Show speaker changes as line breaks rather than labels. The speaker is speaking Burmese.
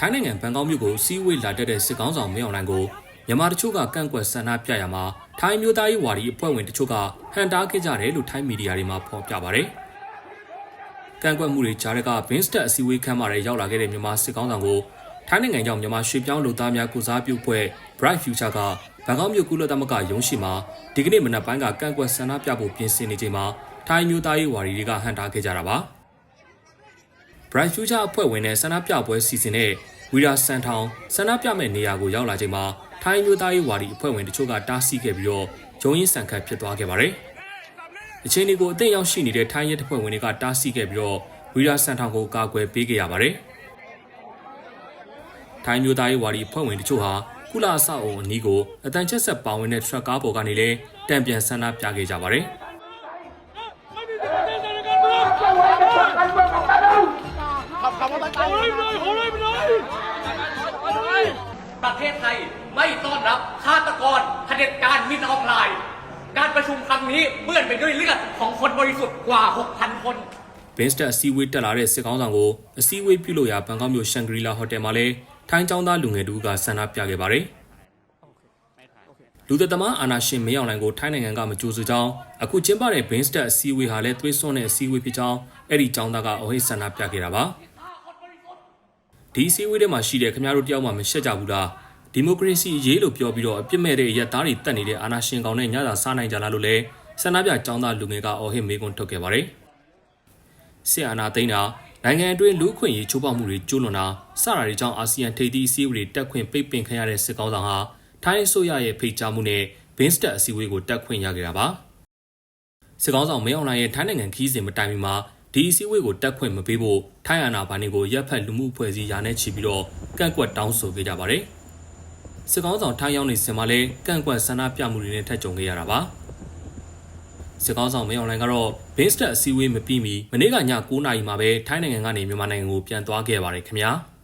ထိုင်းနိုင်ငံဘန်ကောက်မြို့ကိုစီးဝေးလာတက်တဲ့စစ်ကောင်ဆောင်မင်းအောင်လှိုင်ကိုမြန်မာတချို့ကကန့်ကွက်ဆန္ဒပြရမှာထိုင်းမျိုးသားရေးဝါဒီအဖွဲ့ဝင်တချို့ကဟန်တားခဲ့ကြတယ်လို့ထိုင်းမီဒီယာတွေမှာဖော်ပြပါတယ်။ကန့်ကွက်မှုတွေကြားကဘင်းစတက်အစည်းအဝေးခန်းမှာရောက်လာခဲ့တဲ့မြန်မာစစ်ကောင်ဆောင်ကိုထိုင်းနိုင်ငံကြောင့်မြန်မာရွှေပြောင်းလူသားများကုစားပြုဖွဲ့ Bright Future ကဘန်ကောက်မြို့ကုလသမဂ္ဂရုံးရှိမှာဒီကနေ့မနက်ပိုင်းကကန့်ကွက်ဆန္ဒပြဖို့ပြင်ဆင်နေချိန်မှာထိုင်းမျိုးသားရေးဝါဒီတွေကဟန်တားခဲ့ကြတာပါ။ Bright Future အဖွဲ့ဝင်တဲ့ဆန္ဒပြပွဲစီစဉ်တဲ့ဝီရာစန်ထောင်ဆန္ဒပြမဲ့နေရာကိုရောက်လာချိန်မှာထိုင်းမျိုးသားရေးဝါဒီအဖွဲ့ဝင်တချို့ကတားဆီးခဲ့ပြီးတော့ဂျုံရင်းဆန်ခတ်ဖြစ်သွားခဲ့ပါတယ်။အချိန်ဒီကိုအသိရောက်ရှိနေတဲ့ထိုင်းရဲတပ်ဖွဲ့ဝင်တွေကတားဆီးခဲ့ပြီးတော့ဝီရာစန်ထောင်ကိုကာကွယ်ပေးခဲ့ရပါတယ်။ထိုင်းမျိုးသားရေးဝါဒီအဖွဲ့ဝင်တချို့ဟာကုလအဆောက်အုံအနီးကိုအတန်ချက်ဆက်ပါဝင်တဲ့ထရက်ကားပေါ်ကနေလည်းတံပြန်ဆန္ဒပြခဲ့ကြပါတယ်။
ประเทศไทยไม่ต้อนรับฆาตกรเผด็จการมินออฟไลน์ การประชุมครั้งนี้เปื้อนไปด้วยเลือดของคนบริสุทธิ์กว่า 6,000 คน
ဘင်းစတက်အစည်းအဝေးတက်လာတဲ့စစ်ကောင်းဆောင်ကိုအစည်းအဝေးပြုလုပ်ရာဘန်ကောက်မြို့ရှန်ဂရီလာဟိုတယ်မှာလည်းထိုင်းကျောင်းသားလူငယ်တူကဆန္ဒပြခဲ့ပါတယ်လူသက်သမားအာနာရှင်မင်းအောင်လှိုင်ကိုထိုင်းနိုင်ငံကမကြိုးဆိုကြောင်းအခုကျင်းပတဲ့ဘင်းစတက်အစည်းအဝေးဟာလည်းသွေးစွန်းတဲ့အစည်းအဝေးဖြစ်ကြောင်းအဲ့ဒီကျောင်းသားကအော်ဟစ်ဆန္ဒပြခဲ့တာပါဒီအစည်းအဝေးထဲမှာရှိတဲ့ခင်ဗျားတို့တယောက်မှမရှက်ကြဘူးလား ဒီမိုကရေစီအရေးလို့ပြောပြီးတော့အပြစ်မဲ့တဲ့ရက်သားတွေတက်နေတဲ့အာဏာရှင်ကောင်နဲ့ညစာစားနိုင်ကြလားလို့လည်းဆန္ဒပြကျောင်းသားလူငယ်ကအော်ဟစ်မေးခွန်းထုတ်ခဲ့ပါတယ်စစ်အာဏာသိမ်းတာနိုင်ငံအတွင်းလူ့အခွင့်အရေးချိုးဖောက်မှုတွေကျူးလွန်တာစတာတွေကြောင့်အာဆီယံထိပ်သီးအစည်းအဝေးတွေတက်ခွင့်ပိတ်ပင်ခံရတဲ့စစ်ကောင်ဆောင်ဟာထိုင်းအစိုးရရဲ့ဖိတ်ကြားမှုနဲ့ဘင်းစတက်အစည်းအဝေးကိုတက်ခွင့်ရခဲ့တာပါစစ်ကောင်ဆောင်မင်းအောင်လှိုင်ရဲ့ထိုင်းနိုင်ငံခီးစဉ်မတိုင်မီမှာဒီအစည်းအဝေးကိုတက်ခွင့်မပေးဖို့ထိုင်းအာဏာပိုင်တွေကိုရပ်ဖက်လူမှုအဖွဲ့အစည်းယာနဲ့ချီပြီးတော့ကန့်ကွက်တောင်းဆိုခဲ့ကြပါတယ် စစ်ကောင်ဆောင်ထိုင်းရောက်နေစင်မှာလဲကန့်ကွက်ဆန္ဒပြမှုတွေနဲ့ထပ်ကြုံခဲ့ရတာပါစစ်ကောင်ဆောင်မင်းအွန်လိုင်းကတော့ဘင်းစတက်အစည်းအဝေးမပြီးမီမနေ့ကည9:00နာရီမှာပဲထိုင်းနိုင်ငံကနေမြန်မာနိုင်ငံကိုပြန်သွားခဲ့ပါတယ်ခင်ဗျာ။